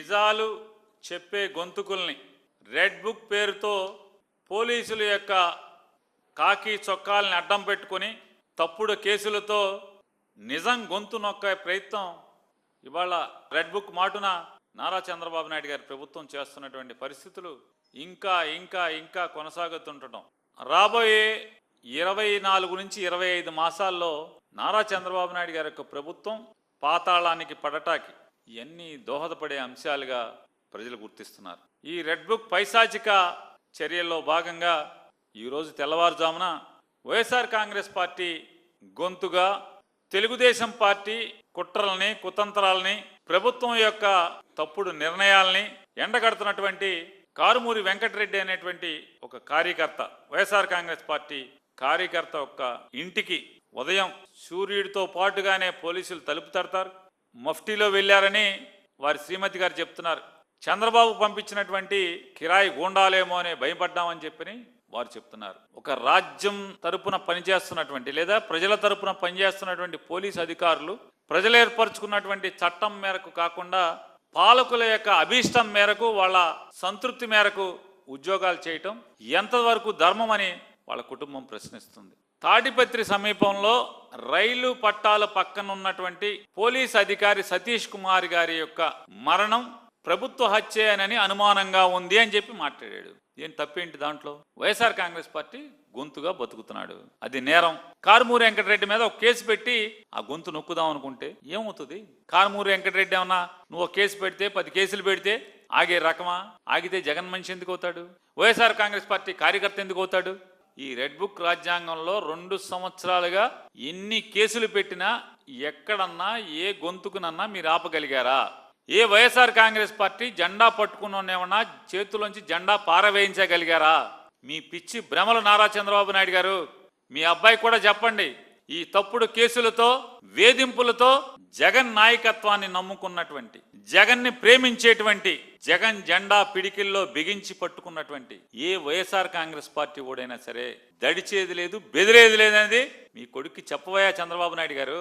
నిజాలు చెప్పే గొంతుకుల్ని. Red book పేరుతో పోలీసుల యొక్క కాకి చొక్కాలని అడ్డం పెట్టుకొని తప్పుడు కేసులతో నిజం గొంతు నొక్కే ప్రయత్నం ఇవాళ రెడ్ బుక్ మాటున నారా చంద్రబాబు నాయుడు గారి ప్రభుత్వం చేస్తున్నటువంటి పరిస్థితులు ఇంకా ఇంకా ఇంకా కొనసాగుతుండటం. రాబోయే ఇరవై నాలుగు నుంచి ఇరవై ఐదు మాసాల్లో నారా చంద్రబాబు నాయుడు గారి యొక్క ప్రభుత్వం పాతాళానికి పడటాకి ఇవన్నీ దోహదపడే అంశాలుగా ప్రజలు గుర్తిస్తున్నారు. ఈ రెడ్ బుక్ పైశాచిక చర్యల్లో భాగంగా ఈరోజు తెల్లవారుజామున Y S R Congress party గొంతుగా Telugu Desam party కుట్రల్ని కుతంత్రాలని ప్రభుత్వం యొక్క తప్పుడు నిర్ణయాల్ని ఎండగడుతున్నటువంటి కారుమూరి వెంకటరెడ్డి అనేటువంటి ఒక కార్యకర్త వైఎస్ఆర్ కాంగ్రెస్ పార్టీ కార్యకర్త యొక్క ఇంటికి ఉదయం సూర్యుడితో పాటుగానే పోలీసులు తలుపు తడతారు. మఫ్టీలో వెళ్ళారని వారి శ్రీమతి గారు చెప్తున్నారు. చంద్రబాబు పంపించినటువంటి కిరాయి గూండాలేమో అనే భయపడ్డామని చెప్పని వారు చెప్తున్నారు. ఒక రాజ్యం తరపున పనిచేస్తున్నటువంటి లేదా ప్రజల తరపున పనిచేస్తున్నటువంటి పోలీస్ అధికారులు ప్రజలు ఏర్పరచుకున్నటువంటి చట్టం మేరకు కాకుండా పాలకుల యొక్క అభీష్టం మేరకు వాళ్ళ సంతృప్తి మేరకు ఉద్యోగాలు చేయటం ఎంతవరకు ధర్మం అని వాళ్ళ కుటుంబం ప్రశ్నిస్తుంది. తాడిపత్రి సమీపంలో రైలు పట్టాల పక్కన ఉన్నటువంటి పోలీస్ అధికారి సతీష్ కుమార్ గారి యొక్క మరణం ప్రభుత్వ హత్యేనని అనుమానంగా ఉంది అని చెప్పి మాట్లాడాడు. ఏం తప్పేంటి దాంట్లో? వైఎస్ఆర్ కాంగ్రెస్ పార్టీ గొంతుగా బతుకుతున్నాడు. అది నేరం. కారుమూరి వెంకటరెడ్డి మీద ఒక కేసు పెట్టి ఆ గొంతు నొక్కుదాం అనుకుంటే ఏమవుతుంది? కారుమూరి వెంకటరెడ్డి ఏమన్నా నువ్వు ఒక కేసు పెడితే పది కేసులు పెడితే ఆగే రకమా? ఆగితే జగన్ మనిషి ఎందుకు అవుతాడు? వైఎస్ఆర్ కాంగ్రెస్ పార్టీ కార్యకర్త ఎందుకు అవుతాడు? ఈ రెడ్ బుక్ రాజ్యాంగంలో రెండు సంవత్సరాలుగా ఎన్ని కేసులు పెట్టినా ఎక్కడన్నా ఏ గొంతుకునన్నా మీరు ఆపగలిగారా? ఏ వైఎస్ఆర్ కాంగ్రెస్ పార్టీ జెండా పట్టుకున్నోనేమన్నా చేతిలోంచి జెండా పారవేయించగలిగారా? మీ పిచ్చి భ్రమలు నారా చంద్రబాబు నాయుడు గారు. మీ అబ్బాయి కూడా చెప్పండి ఈ తప్పుడు కేసులతో వేధింపులతో జగన్ నాయకత్వాన్ని నమ్ముకున్నటువంటి జగన్ని ప్రేమించేటువంటి జగన్ జెండా పిడికిల్లో బిగించి పట్టుకున్నటువంటి ఏ వైఎస్ఆర్ కాంగ్రెస్ పార్టీ ఓడైనా సరే దడిచేది లేదు బెదిరేది లేదనేది మీ కొడుక్కి చెప్పబోయా చంద్రబాబు నాయుడు గారు.